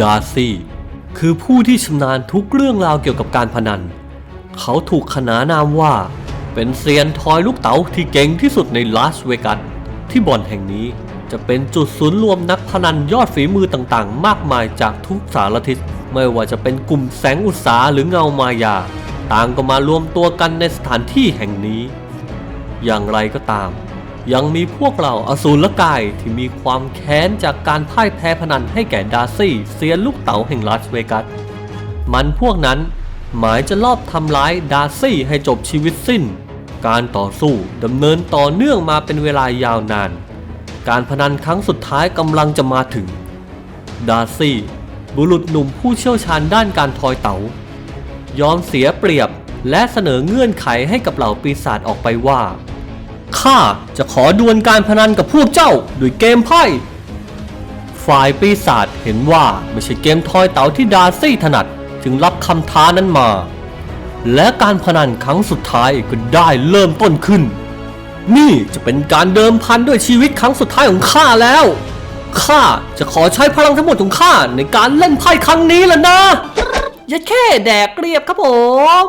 ดาร์ซี่คือผู้ที่ชำนาญทุกเรื่องราวเกี่ยวกับการพนัน เขาถูกขนานนามว่า เป็นเซียนทอยลูกเต๋าที่เก่งที่สุดในลาสเวกัสที่บ่อนแห่งนี้จะเป็นจุดศูนย์รวมนักพนันยอดฝีมือต่างๆ มากมายจากทุกสารทิศไม่ว่าจะเป็นกลุ่มแสงอุตสาหรือเงามายา ต่างก็มารวมตัวกันในสถานที่แห่งนี้ อย่างไรก็ตาม ยังมีพวกเราอสูรกายที่มีความแค้นจากการพ่ายแพ้พนันให้แก่ดาร์ซี่เซียนลูกเต๋าแห่งลาสเวกัส มันพวกนั้นหมายจะลอบทำร้ายดาร์ซี่ให้จบชีวิตสิ้น การต่อสู้ดำเนินต่อเนื่องมาเป็นเวลายาวนาน การพนันครั้งสุดท้ายกำลังจะมาถึง ดาร์ซี่ บุรุษหนุ่มผู้เชี่ยวชาญด้านการทอยเต๋ายอมเสียเปรียบและเสนอเงื่อนไขให้กับเหล่าปีศาจออกไปว่า ข้าจะขอดวลการพนันกับพวกเจ้าด้วยเกมไพ่ ฝ่ายปีศาจเห็นว่าไม่ใช่เกมทอยเต๋าที่ดาซี่ถนัดจึงรับคำท้านั้นมา และการพนันครั้งสุดท้ายก็ได้เริ่มต้นขึ้น นี่จะเป็นการเดิมพันด้วยชีวิตครั้งสุดท้ายของข้าแล้วข้าจะขอใช้พลังทั้งหมดของข้าในการเล่นไพ่ครั้งนี้แล้วนะอย่าแค่แดกเรียบครับผม